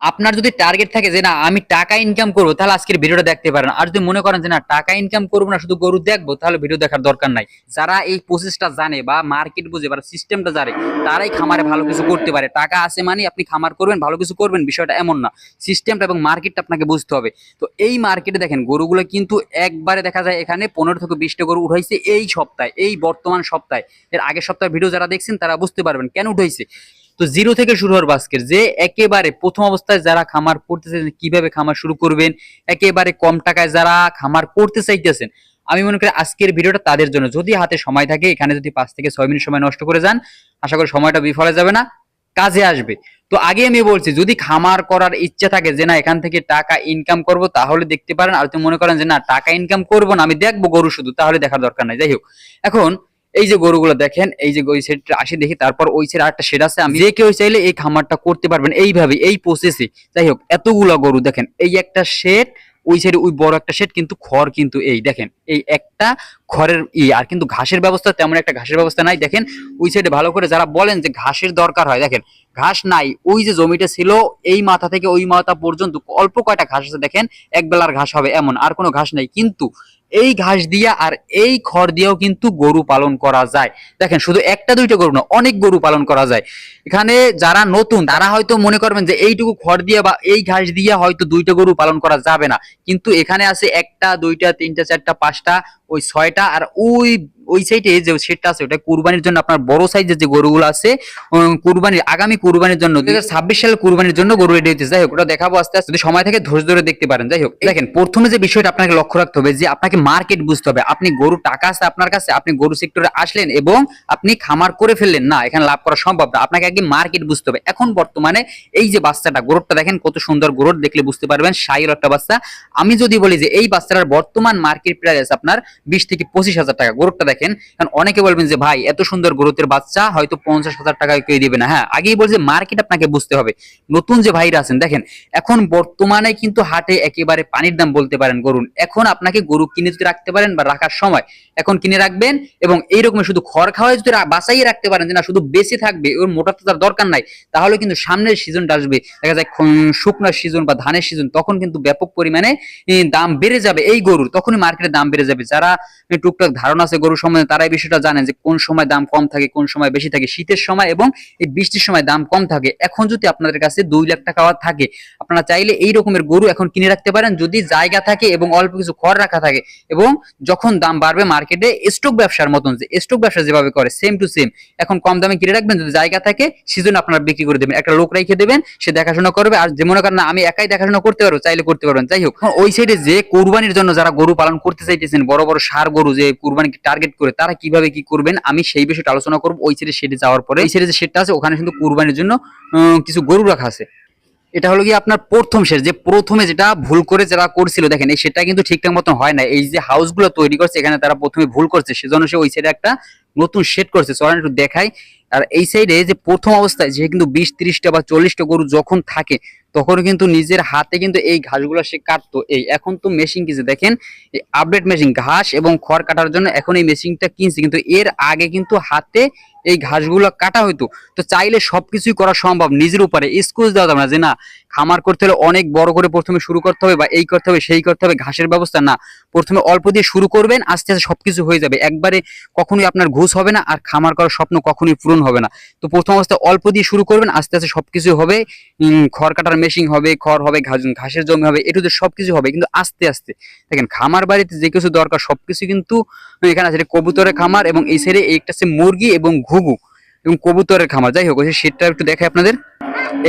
আপনার যদি টার্গেট থাকে যে না, আমি টাকা ইনকাম করব, তাহলে আজকের ভিডিওটা দেখতে পারেন। আর যদি মনে করেন যে না, টাকা ইনকাম করব না, শুধু গরু দেখব, তাহলে ভিডিও দেখার দরকার নাই। যারা এই প্রসেসটা জানে বা মার্কেট বুঝে বা সিস্টেমটা জানে, তারাই খামারে ভালো কিছু করতে পারে। টাকা আছে মানে আপনি খামার করবেন, ভালো কিছু করবেন, বিষয়টা এমন না। সিস্টেমটা এবং মার্কেটটা আপনাকে বুঝতে হবে। তো এই মার্কেটে দেখেন, গরুগুলো কিন্তু একবারে দেখা যায় এখানে পনেরো থেকে বিশটা গরু উঠাইছে এই সপ্তাহে, এই বর্তমান সপ্তাহে। এর আগের সপ্তাহে ভিডিও যারা দেখছেন, তারা বুঝতে পারবেন কেন উঠাইছে। তো জিরো থেকে শুরু হওয়ার বাস্কের যে একেবারে প্রথম অবস্থায় যারা খামার করতেছে কীভাবে খামার শুরু করবেন, একেবারে কম টাকায় যারা খামার করতে চাইতেছেন, আমি মনে করি আজকের ভিডিওটা তাদের জন্য। যদি হাতে সময় থাকে, এখানে যদি পাঁচ থেকে ছয় মিনিট সময় নষ্ট করে যান, আশা করি সময়টা বিফলে যাবে না, কাজে আসবে। তো আগে আমি বলছি, যদি খামার করার ইচ্ছা থাকে যে না, এখান থেকে টাকা ইনকাম করব, তাহলে দেখতে পারেন, আর তুমি মনে করেন যে না, টাকা ইনকাম করব না, আমি দেখব গরু শুধু, তাহলে দেখার দরকার নাই। যাই হোক, এখন এই যে গরুগুলো দেখেন, এই যে ওই সেটটা আসি দেখি, তারপর ওই সেট আরেকটা সেট আছে, আমি যে কেউ চাইলে এই খামারটা করতে পারবেন এইভাবে, এই প্রসেসে যাই হোক, এতগুলো গরু দেখেন, এই একটা সেট ওই সাইডে ওই বড় একটা সেট কিন্তু খড় কিন্তু এই, দেখেন, এই একটা খড়ের ই, আর কিন্তু ঘাসের ব্যবস্থা তেমন একটা ঘাসের ব্যবস্থা নাই, দেখেন, ওই সাইডে ভালো করে যারা বলেন যে ঘাসের দরকার হয়, দেখেন, ঘাস নাই, ওই যে জমিটা ছিল, এই মাথা থেকে ওই মাথা পর্যন্ত অল্প কয়টা ঘাস আছে, দেখেন এক বেলার ঘাস হবে এমন, আর কোনো ঘাস নাই, কিন্তু এই ঘাস দিয়া আর এই খড় দিয়েও কিন্তু গরু পালন করা যায়। দেখেন, শুধু একটা দুইটা গরু না, অনেক গরু পালন করা যায়। এখানে যারা নতুন, তারা হয়তো মনে করবেন যে এইটুকু খড় দিয়ে বা এই ঘাস দিয়ে হয়তো দুইটা গরু পালন করা যাবে না। কিন্তু এখানে আছে একটা, দুইটা, তিনটা, চারটা, পাঁচটা, ওই ছয়টা, আর ওই ওই সাইডে যে সেটটা আছে, ওটা কুরবানির জন্য আপনার বড় সাইজের যে গরুগুলো আছে কুরবানির, আগামী কুরবানির জন্য, দুই ছাব্বিশ সালে কুরবানির জন্য গরু রেডি হইতেছে। যাই হোক, ওটা দেখাবো আস্তে আস্তে, যদি সময় থেকে ধৈর্য ধরে দেখতে পারেন। যাই হোক, দেখেন, প্রথমে যে বিষয়টা আপনাকে লক্ষ্য রাখতে হবে, যে আপনাকে মার্কেট বুঝতে হবে। আপনি গরু টাকা আছে আপনার কাছে, আপনি গরু সেক্টরে আসলেন এবং আপনি খামার করে ফেললেন। না, এখানে লাভ করা সম্ভব না। আপনাকে আগে মার্কেট বুঝতে হবে। এখন বর্তমানে এই যে বাচ্চাটা গরুটা দেখেন, কত সুন্দর গরুর, দেখলে বুঝতে পারবেন সাইল একটা বাচ্চা। আমি যদি বলি যে এই বাচ্চাটার বর্তমান মার্কেট প্রাইস আপনার বিশ থেকে পঁচিশ হাজার টাকা গরুটা দেখেন। কারণ অনেকে বলবেন যে, ভাই, এত সুন্দর গরুতের বাচ্চা, হয়তো পঞ্চাশ হাজার টাকায় কেউ দিবে না। হ্যাঁ আগেই বলছে, মার্কেট আপনাকে বুঝতে হবে। নতুন যে ভাইরা আছেন, দেখেন, এখন বর্তমানে কিন্তু হাটে একেবারে পানির দাম বলতে পারেন গরুন এখন আপনাকে গরু কিনে যদি রাখতে পারেন বা রাখার সময়, এখন কিনে রাখবেন এবং এইরকম শুধু খড় খাওয়াই যদি বাঁচাইয়ে রাখতে পারেন যে, না, শুধু বেঁচে থাকবে, ওর মোটা তার দরকার নাই, তাহলে কিন্তু সামনের সিজনটা আসবে। দেখা যায় শুকনার সিজন বা ধানের সিজন, তখন কিন্তু ব্যাপক পরিমাণে দাম বেড়ে যাবে এই গরুর। তখনই মার্কেটে দাম বেড়ে যাবে। যারা টুকটাক ধারণা আছে গরু সম্বন্ধে তারা এই বিষয়টা জানেন যে কোন সময় দাম কম থাকে, কোন সময় বেশি থাকে। শীতের সময় এবং এই বৃষ্টির সময় দাম কম থাকে। এখন যদি আপনাদের কাছে দুই লাখ টাকা থাকে, আপনারা চাইলে এই রকমের গরু এখন কিনে রাখতে পারেন। যদি জায়গা থাকে এবং অল্প কিছু খড় রাখা থাকে এবং যখন দাম বাড়বে মার্কেটে স্টক ব্যবসার মতন যে স্টক ব্যবসা যেভাবে করে সেম টু সেম এখন কম দামে কিনে রাখবেন, যদি জায়গা থাকে সিজন আপনারা বিক্রি করে দেবেন। একটা লোক রেখে দেবেন, সে দেখাশোনা করবে। আর যে মনে করেন আমি একাই দেখাশোনা করতে পারব, চাইলে করতে পারবেন। যাই হোক ওই সাইডে যে কোরবানির জন্য যারা গরু পালন করতে চাইতেছেন, বড় বড় সার গরু যে কুরবানিকে টার্গেট করে তারা কীভাবে কি করবেন, আমি সেই বিষয়টা আলোচনা করব। ওই সাইডে সেটে যাওয়ার পরে, এই সাইডে যে সেটটা আছে, ওখানে কিন্তু কুরবানির জন্য কিছু গরু রাখা আছে। এটা হলো কি আপনার প্রথম শেষ যে প্রথমে যেটা ভুল করে যারা করছিল, দেখেন, এই সেটা কিন্তু ঠিকঠাক মতন হয় না এই যে হাউসগুলো তৈরি করছে, এখানে তারা প্রথমে ভুল করছে, সেজন্য সে ওই সাইডে একটা নতুন শেড করছে। চলেন একটু দেখাই। আর এই সাইডে যে প্রথম অবস্থায়, যে কিন্তু বিশ, ত্রিশটা বা চল্লিশটা গরু যখন থাকে তখন কিন্তু নিজের হাতে কিন্তু এই ঘাসগুলো সে কাটতো। এই এখন তো মেশিন কিনছে, দেখেন? আপডেট মেশিন ঘাস এবং খড় কাটার জন্য এখন এই মেশিনটা কিনছে। কিন্তু এর আগে কিন্তু হাতে এই ঘাসগুলো কাটা হইতো, তো চাইলে সবকিছুই করা সম্ভব। নিজের উপরে এক্সকিউজ দেওয়া যাবে না যে না, খামার করতে হলে অনেক বড় করে প্রথমে শুরু করতে হবে বা এই করতে হবে, সেই করতে হবে, ঘাসের ব্যবস্থা না। প্রথমে অল্প দিয়ে শুরু করবেন, আস্তে আস্তে সবকিছু হয়ে যাবে। একবারে কখনোই আপনার ঘুষ হবে না আর খামার করার স্বপ্ন কখনোই পূরণ হবে না। তো প্রথম অবস্থায় অল্প দিয়ে শুরু করবেন, আস্তে আস্তে সবকিছু হবে। খড় কাটার মেশিন হবে, খড় হবে, ঘাস- ঘাসের জমি হবে এটুতে সবকিছু হবে। কিন্তু আস্তে আস্তে, দেখেন খামার বাড়িতে যে কিছু দরকার সব কিছু কিন্তু এখানে আছে। কবুতরের খামার এবং এই সাইডে একটা আছে মুরগি এবং ঘুঘু এবং কবুতরের খামার। যাই হোক, ওই শেডটা একটু দেখাই আপনাদের।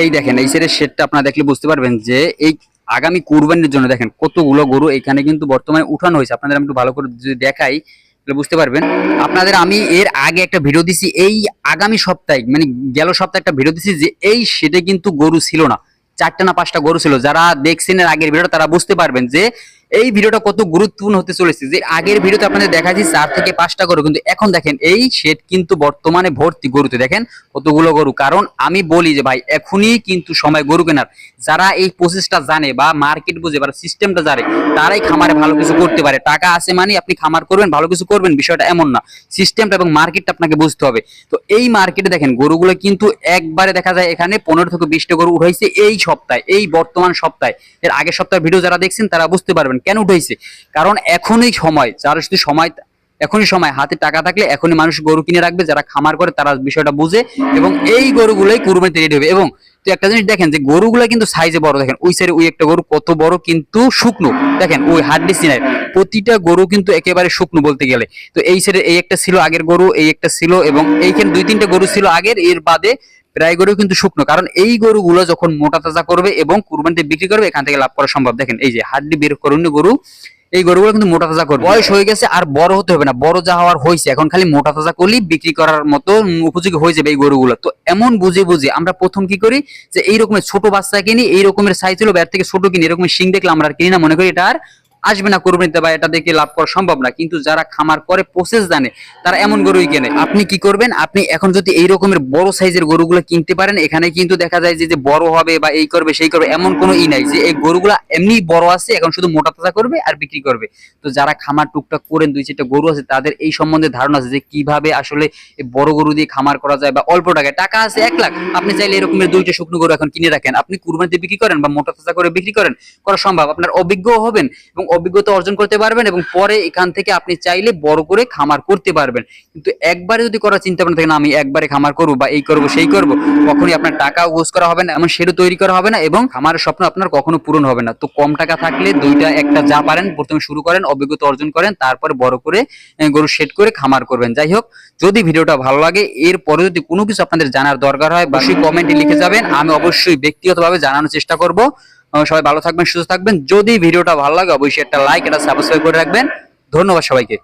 এই দেখেন, এই সাইডের শেডটা আপনারা দেখলে বুঝতে পারবেন যে এই আগামী কুরবানির জন্য দেখেন, কতগুলো গরু এখানে কিন্তু বর্তমানে উঠানো হয়েছে। আপনাদের আমি একটু ভালো করে যদি দেখাই, তাহলে বুঝতে পারবেন। আপনাদের আমি এর আগে একটা ভিডিও দিছি, এই আগামী সপ্তাহে মানে গেল সপ্তাহে একটা ভিডিও দিছি যে এই শেডে কিন্তু গরু ছিল না। চারটা না পাঁচটা গরু ছিল। যারা দেখছেন এর আগের ভিডিও তারা বুঝতে পারবেন যে এই ভিডিওটা কত গুরুত্বপূর্ণ হতে চলেছে যে আগের ভিডিওতে আপনাদের দেখাচ্ছি চার থেকে পাঁচটা গরু, কিন্তু এখন দেখেন এই শেড কিন্তু বর্তমানে ভর্তি গরুতে। দেখেন কতগুলো গরু। কারণ আমি বলি যে ভাই, এখনই কিন্তু সময় গরু কেনার। যারা এই প্রসেসটা জানে বা মার্কেট বুঝে বা সিস্টেমটা জানে, তারাই খামারে ভালো কিছু করতে পারে। টাকা আছে মানে আপনি খামার করবেন, ভালো কিছু করবেন, বিষয়টা এমন না। সিস্টেমটা এবং মার্কেটটা আপনাকে বুঝতে হবে। তো এই মার্কেটে দেখেন গরুগুলো কিন্তু একবারে দেখা যায় এখানে পনেরো থেকে বিশটা গরু উঠাইছে এই সপ্তাহে, এই বর্তমান সপ্তাহে। এর আগের সপ্তাহের ভিডিও যারা দেখছেন, তারা বুঝতে পারবেন। কেন উঠাইছে? কারণ এখনই সময়, যারা শুধু সময় এখনই সময়, হাতে টাকা থাকলে এখনই মানুষ গরু কিনে রাখবে, যারা খামার করে তারা বিষয়টা বুঝে এবং এই গরুগুলোই কুরবানিতে রেডি হবে এবং তো একটা জিনিস দেখেন যে গরুগুলো কিন্তু সাইজে বড়, দেখেন ওই সাইডে ওই একটা গরু কত বড় কিন্তু শুকনো। দেখেন ওই হাড্ডি সিনাই প্রতিটা গরু কিন্তু একেবারে শুকনো বলতে গেলে। তো এই সাইডে এই একটা ছিল আগের গরু, এই একটা ছিল এবং এইখানে দুই তিনটা গরু ছিল আগের, এর বাদে প্রায় গরু কিন্তু শুকনো। কারণ এই গরুগুলো যখন মোটা তাজা করবে এবং কুরবানিতে বিক্রি করবে, এখান থেকে লাভ করা সম্ভব। দেখেন, এই যে হাড্ডি বের করুন গরু, এই গরুগুলো কিন্তু মোটা তাজা করবে। বয়স হয়ে গেছে, আর বড় হতে হবে না। বড় যা হওয়ার হয়েছে, এখন খালি মোটা তাজা করলেই বিক্রি করার মতো উপযোগী হয়ে যাবে এই গরুগুলো। তো এমন বুঝে বুঝে আমরা প্রথম কি করি, যে এই রকমের ছোট বাচ্চা কিনি এই রকমের সাইজ হলো ব্যাট থেকে ছোট কিনি এরকম শিং দেখলে আমরা আর কিনি না, মনে করি এটা আর আসবে না কোরবানিতে বা এটা দেখে লাভ করা সম্ভব না। কিন্তু যারা খামার করে প্রসেস জানে, তারা এমন গরুই কেনে। আপনি কি করবেন? আপনি এখন যদি এই রকমের বড় সাইজের গরুগুলো কিনতে পারেন, এখানে কিন্তু দেখা যায় যে বড় হবে বা এই করবে, সেই করবে, এমন কোনো ই নাই যে, এই গরুগুলা এমনি বড় আছে, এখন শুধু মোটা তাজা করবে আর বিক্রি করবে। তো যারা খামার টুকটাক করেন, দুই চারটা গরু আছে, তাদের এই সম্বন্ধে ধারণা আছে যে, কীভাবে আসলে বড় গরু দিয়ে খামার করা যায় বা অল্প টাকায়। টাকা আছে এক লাখ, আপনি চাইলে এরকমের দুইটা শুকনো গরু এখন কিনে রাখেন। আপনি কুরবানিতে বিক্রি করেন বা মোটা তাজা করে বিক্রি করেন, করা সম্ভব। আপনার অভিজ্ঞ হবেন এবং অভিজ্ঞতা অর্জন করতে পারবেন এবং পরে এখান থেকে আপনি চাইলে বড় করে খামার করতে পারবেন। কিন্তু একবারে যদি করার চিন্তা ভাবনা থাকে, না, আমি একবারে খামার করব বা এই করব, সেই করব, কখনই আপনার টাকা গোজ করা হবে না, এমন শেডও তৈরি করা হবে না এবং খামারের স্বপ্ন আপনার কখনো পূরণ হবে না। তো কম টাকা থাকলে দুইটা, একটা যা পারেন, প্রথমে শুরু করেন, অভিজ্ঞতা অর্জন করেন, তারপর বড় করে গরু শেড করে খামার করবেন। যাই হোক, যদি ভিডিওটা ভালো লাগে, এরপরে যদি কোনো কিছু আপনাদের জানার দরকার হয় অবশ্যই কমেন্টে লিখে যাবেন, আমি অবশ্যই ব্যক্তিগতভাবে জানানোর চেষ্টা করব। সবাই ভালো থাকবেন, সুস্থ থাকবেন। যদি ভিডিওটা ভালো লাগে, অবশ্যই একটা লাইক একটা সাবস্ক্রাইব করে রাখবেন। ধন্যবাদ সবাইকে।